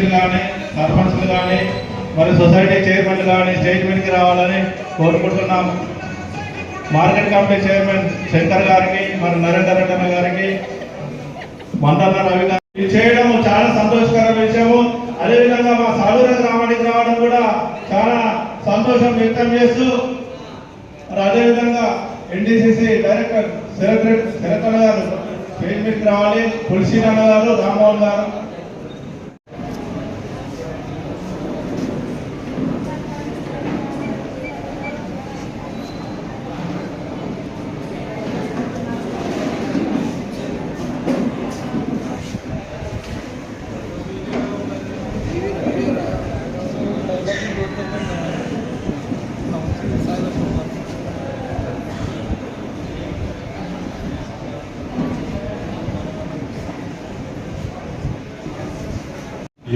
ఎంపీలు కానీ సర్పంచ్లు కానీ మరి సొసైటీ చైర్మన్లు కానీ స్టేట్మెంట్కి రావాలని కోరుకుంటున్నాం మార్కెట్ కమిటీ చైర్మన్ శంకర్ గారికి మరి నరేందర్ రెడ్డి గారికి మండల రవి గారికి చేయడం చాలా సంతోషకరమైన విషయము. అదేవిధంగా మా సాధుర గ్రామానికి రావడం కూడా చాలా సంతోషం వ్యక్తం చేస్తూ మరి అదేవిధంగా ఎన్డీసీసీ డైరెక్టర్ శరత్ శరత్ గారు చైర్మన్కి రావాలి. తులసీనాన్న గారు రామ్మోహన్ గారు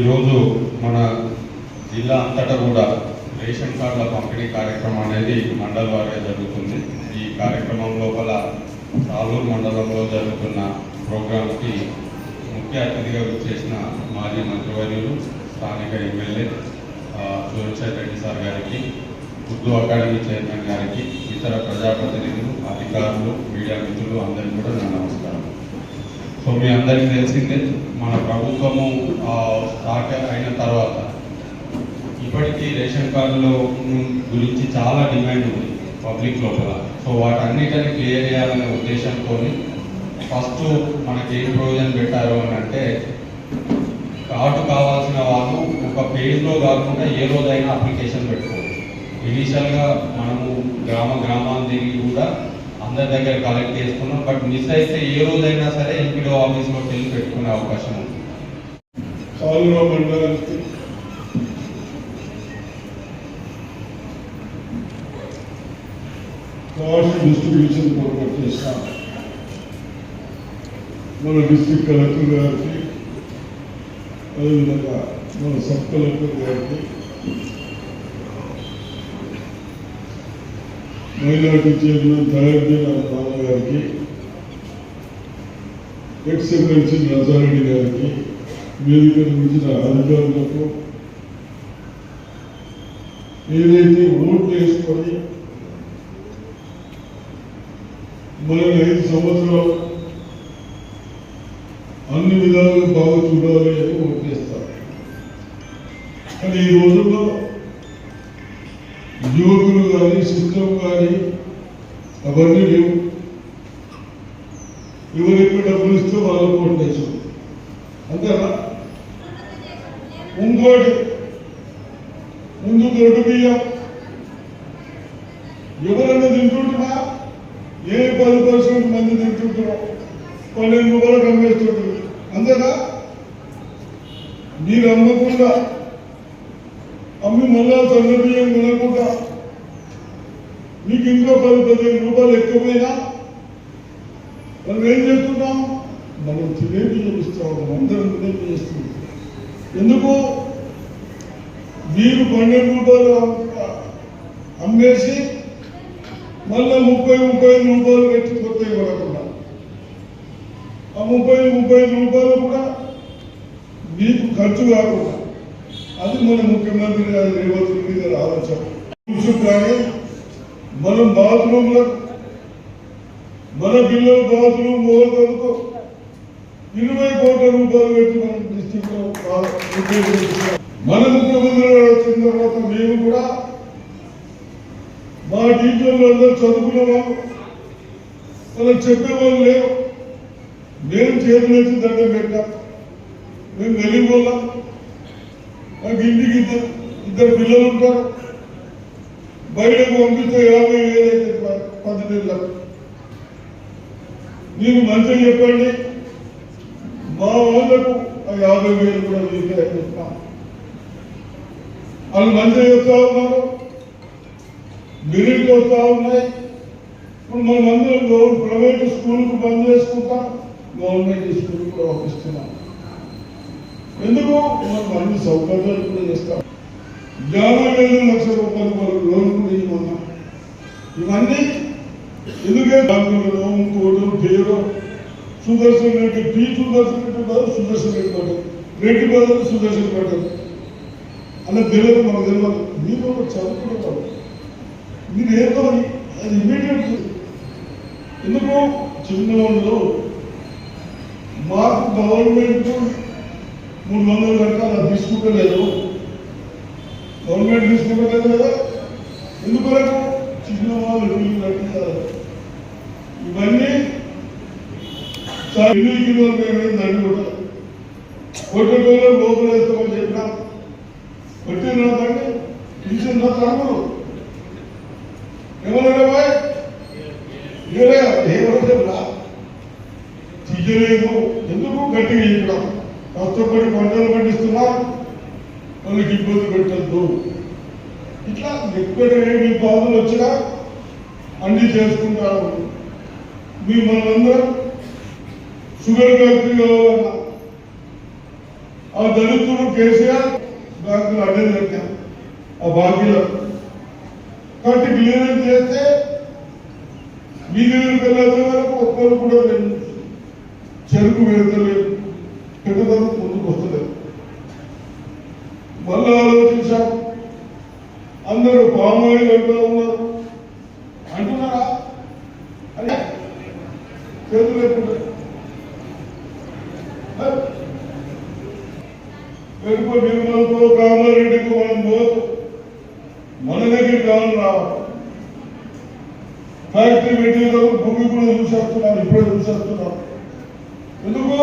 ఈరోజు మన జిల్లా అంతటా కూడా రేషన్ కార్డుల పంపిణీ కార్యక్రమం అనేది మండల వారీగా జరుగుతుంది. ఈ కార్యక్రమం లోపల సాలూరు మండలంలో జరుగుతున్న ప్రోగ్రాంకి ముఖ్య అతిథిగా చేసిన మాజీ మంత్రివర్యులు స్థానిక ఎమ్మెల్యే సురేష్ రెడ్డి సార్ గారికి ఉర్దూ అకాడమీ చైర్మన్ గారికి ఇతర ప్రజాప్రతినిధులు అధికారులు మీడియా మిత్రులు అందరికీ కూడా నా నమస్కారం. సో మీ అందరికీ తెలిసిందే మన ప్రభుత్వము స్టార్ట్ అయిన తర్వాత ఇప్పటికీ రేషన్ కార్డుల గురించి చాలా డిమాండ్ ఉంది పబ్లిక్ లోపల. సో వాటన్నిటిని క్లియర్ చేయాలనే ఉద్దేశంతో ఫస్ట్ మనకి ఏం ప్రయోజనం పెట్టారు అని అంటే కార్డు కావాల్సిన వాళ్ళు ఒక పేజ్లో కాకుండా ఏ రోజైనా అప్లికేషన్ పెట్టుకోవచ్చు. ఇనీషియల్గా మనము గ్రామ గ్రామాన్ని తిరిగి కూడా అందరి దగ్గర కలెక్ట్ చేసుకున్నాం. బట్ మిస్ అయితే ఏ రోజైనా సరే ఎంపీడో ఆఫీస్లోకి వెళ్ళి పెట్టుకునే అవకాశం ఉంది. సాలురా మండలానికి కాస్ట్ డిస్ట్రిబ్యూషన్ కొరకు చేస్తాం. మన డిస్ట్రిక్ట్ కలెక్టర్ గారికి అదేవిధంగా మన సబ్ కలెక్టర్ గారికి. మైనార్టీ చైర్మన్ దయార్జీన బాబు గారికి ఎక్స్ ఎమ్మెల్సీ నజారెడ్డి గారికి వేదిక నిర్మించిన అధికారులకు ఏదైతే ఓట్లు వేసుకొని మన ఐదు సంవత్సరాలు అన్ని విధాలుగా బాగా చూడాలి అని ఓటు వేస్తారు. కానీ ఈ రోజుల్లో కానీ శుక్లం కానీ అవన్నీ లేవు. ఎవరికి డబ్బులు ఇస్తే వాళ్ళకు ఓటు అంతేనా? ఇంకోటి ముందు దొడ్డు బియ్యం ఎవరన్నా తింటుంటున్నా? ఏ పది పర్సెంట్ మంది తింటుంటున్నాం పన్నెండు రూపాయలకు అమ్మేస్తుంటారు అంతేనా? మీరు అమ్మకుండా అమ్మి మళ్ళా తొందర బియ్యం కొనకుండా మీకు ఇంకా పది పదిహేను రూపాయలు ఎక్కువైనా మనం ఏం చేస్తున్నాం? మనం తినేది చూపిస్తాం అందరం తినేది చేస్తున్నాం. ఎందుకు? మీరు పన్నెండు రూపాయలు అమ్మేసి మళ్ళా ముప్పై ముప్పై రూపాయలు పెట్టి కొత్త ఇవ్వకుండా. ఆ ముప్పై ముప్పై రూపాయలు కూడా మీకు ఖర్చు కాకుండా. అది మన ముఖ్యమంత్రి గారి రేవంత్ రెడ్డి గారి ఆలోచన. కూర్చుని కానీ మనం బాత్రూంలో మన పిల్లలు బాత్రూమ్ పోగలుగుతూ ఇరవై కోట్ల రూపాయలు పెట్టి మనం డిస్టిక్లో మన ముఖ్యమంత్రి వచ్చిన తర్వాత మేము కూడా మా టీచర్లు అందరూ చదువుకున్న వాళ్ళు వాళ్ళకి చెప్పేవాళ్ళు లేవు మేము చేతులు వచ్చి దండం పెట్టాం మేము వెళ్ళిపోదాం మాకు ఇంటికి ఇద్దరు ఇద్దరు పిల్లలు ఉంటారు. బయటకు పంపిస్తే యాభై వేలు అయితే పది నెలలకు మీరు మంచిగా చెప్పండి. మా వాళ్ళకు ఆ యాభై వేలు కూడా మీకే ఇస్తాం వాళ్ళు మంచిగా చెప్తా ఉన్నారు. మెరిట్ వస్తూ ఉన్నాయి. ఇప్పుడు మనం అందరం గవర్నమెంట్ ప్రైవేట్ స్కూల్కి బంద్ చేసుకుంటాం. గవర్నమెంట్ స్కూల్ కూడా పంపిస్తున్నాం. ఎందుకు? మనం అన్ని సౌకర్యాలు కూడా చేస్తాం. యాభై వేలు లక్షల రూపాయలు వరకు లోన్ కూడా ఇవ్వమన్నాం ఇవన్నీ ఎందుకే బ్యాంకులలో ఇంకోటి పేరు సుదర్శన్ రెడ్డి పి సుదర్శన్ రెడ్డి కాదు సుదర్శన్ రెడ్డి కాదు రెడ్డి బదులు సుదర్శన్ పడ్డారు. అలా తెలియదు మనకు తెలియదు. మీరు చదువుకుంటారు మీరు ఏదో అది ఇమీడియట్. ఎందుకు? చిన్నవాళ్ళు మాకు గవర్నమెంట్ మూడు వందల రకాల తీసుకుంటలేదు గవర్నమెంట్ తీసుకుంటలేదు కదా ఎందుకొరకు చిన్న వాళ్ళు ఇల్లు కట్టించారు ఇవన్నీ చాలా ఎన్ని కిలోలు దాన్ని కూడా కొట్టడంలో లోపల వేస్తామని చెప్పినా కొట్టిన దాన్ని పిలిచిన తమ్ముడు ఎవరైనా బాయ్ తీయలేదు ఎందుకు? గట్టిగా చెప్పడం కష్టపడి పంటలు పండిస్తున్నా. మనకి ఇబ్బంది పెట్టద్దు. ఇట్లా ఎక్కడ ఏమి బాధలు వచ్చినా అన్ని చేసుకుంటాము మీ మనందరం షుగర్ ఫ్యాక్టరీలో ఆ దళితులు కేసీఆర్ బ్యాంకులు అడ్డం దొరికాం ఆ బాకీలో. కాబట్టి క్లియరెన్స్ చేస్తే మీ దగ్గరికి వెళ్ళే వరకు ఒక్కరు కూడా లేదు చెరుకు పెడతలేదు పెట్టుదల ముందుకు మళ్ళా ఆలోచించాం. అందరూ పామాయిల్ అంటూ ఉన్నారు. అంటున్నారా? అదే చేతులు లేకుండా పెట్టుకో నిర్మలతో కామారెడ్డికి మనం పోదు మన దగ్గర కావాలి రావాలి. ఫ్యాక్టరీ మెటీరియల్ భూమి కూడా చూసేస్తున్నారు ఇప్పుడే చూసేస్తున్నారు ఎందుకు?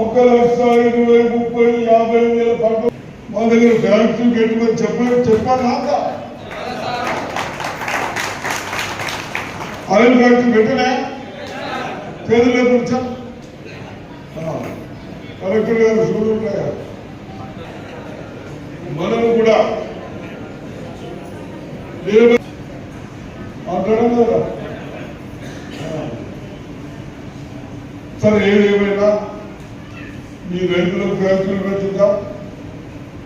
ఒక లక్ష ఇరవై ముప్పై యాభై వేల పంట మా దగ్గర ఫ్యాక్టరీ పెట్టుకొని చెప్ప చెప్పాను నాక ఆయిల్ ఫ్యాక్టరీ పెట్టలే పేదలే కూర్చో కలెక్టర్ గారు చూడుంటాయా మనం కూడా అంటాడు కదా సరే ఏదేమైనా మీ రైతులకు ఫ్యాక్టరీలు పెట్టిద్దాం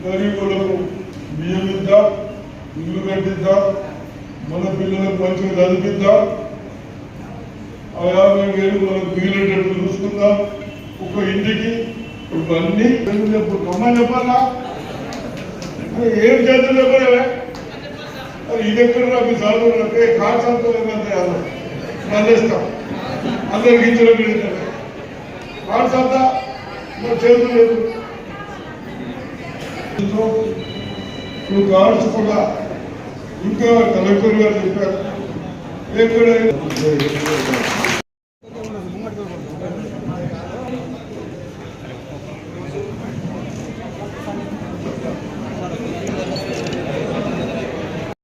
గరీబులకు బియ్యం ఇద్దాం ఇల్లు కట్టిద్దాం మన పిల్లలకు మంచిగా చదివిద్దాం. ఆ యాభై వేలు మనకు మిగిలేటట్టు చూసుకుందాం. ఒక ఇంటికి ఇవన్నీ చెప్పు కమ్మని చెప్పాలా? ఏం చేతులు చెప్పలే ఇది ఎక్కడ నాకు చదువు కాల్సంతో మళ్ళేస్తాం అందరికి ఇచ్చిన పెడతారు కాల్సంతా చేతులు లేదు నువ్వు కార్డ్స్ కూడా ఇంకా కలెక్టర్ గారు చెప్పారు.